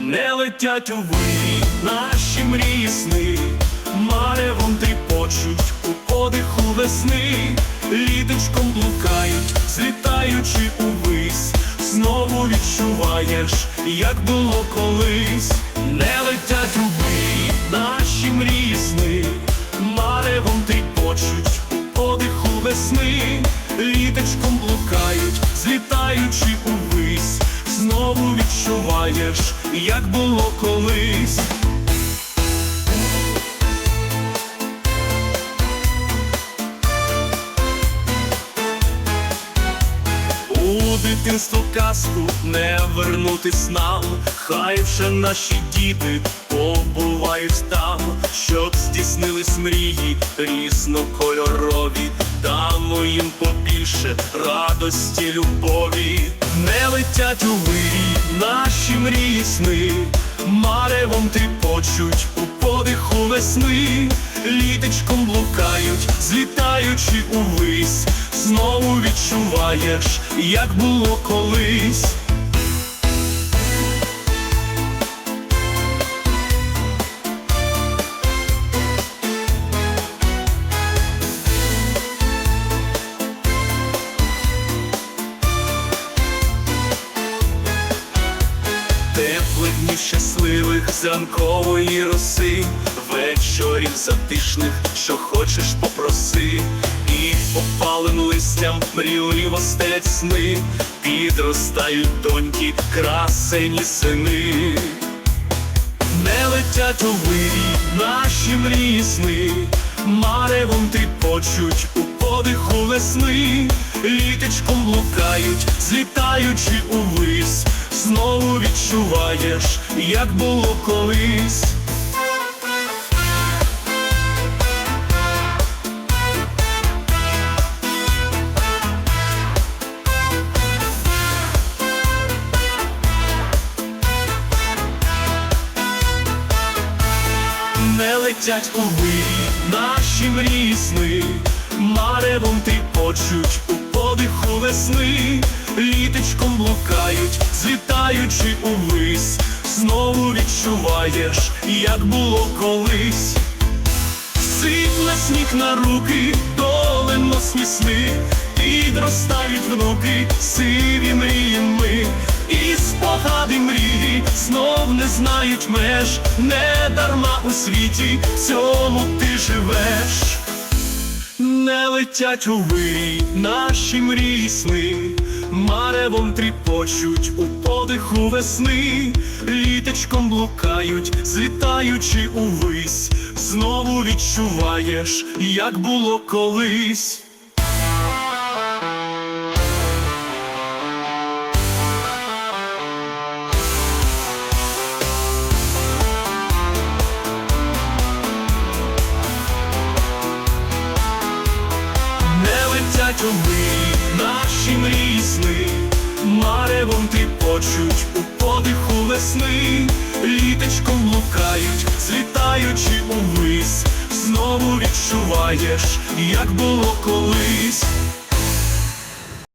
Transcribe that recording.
не летять у вирі наші мрії сни, маревом тріпочуть у подиху весни, літочком блукають, злітаючи увись, знову відчуваєш, як було колись, не летять у вирі наші мрії сни, відчуваєш, як було колись. У дитинство казку не вернутись нам, хай вже наші діти побувають там, щоб здійснились мрії різнокольорові, дамо їм побільше радості, любові, не летять у вирі наші мрії сни, маревом тріпочуть у подиху весни, літочком блукають, злітаючи увись, знову відчуваєш, як було колись. Теплих щасливих зранкової роси, вечорів затишних, що хочеш попроси, і попалим листям мріливо стелять сни, підростають доньки, красені сини. Не летять у вирі наші мрії сни, маревом тріпочуть у подиху весни, літочком блукають, злітаючи увись, знову відчуваєш, як було колись. Не летять у вирі наші мрії сни, маревом тріпочуть у подиху весни, літочком блукають, злітаючи увись, знову відчуваєш, як було колись. Сипле сніг на руки, доленосні сни, підростають внуки, сиві мрії ми, і спогади мрії знов не знають меж, не дарма у світі, в цьому ти живеш. Не летять у вирій наші мрії сни, маревом тріпочуть у подиху весни, літочком блукають, злітаючи увись, знову відчуваєш, як було колись. Не летять сни, маревом тріпочуть у подиху весни, літочком блукають, злітаючи увись, знову відчуваєш, як було колись.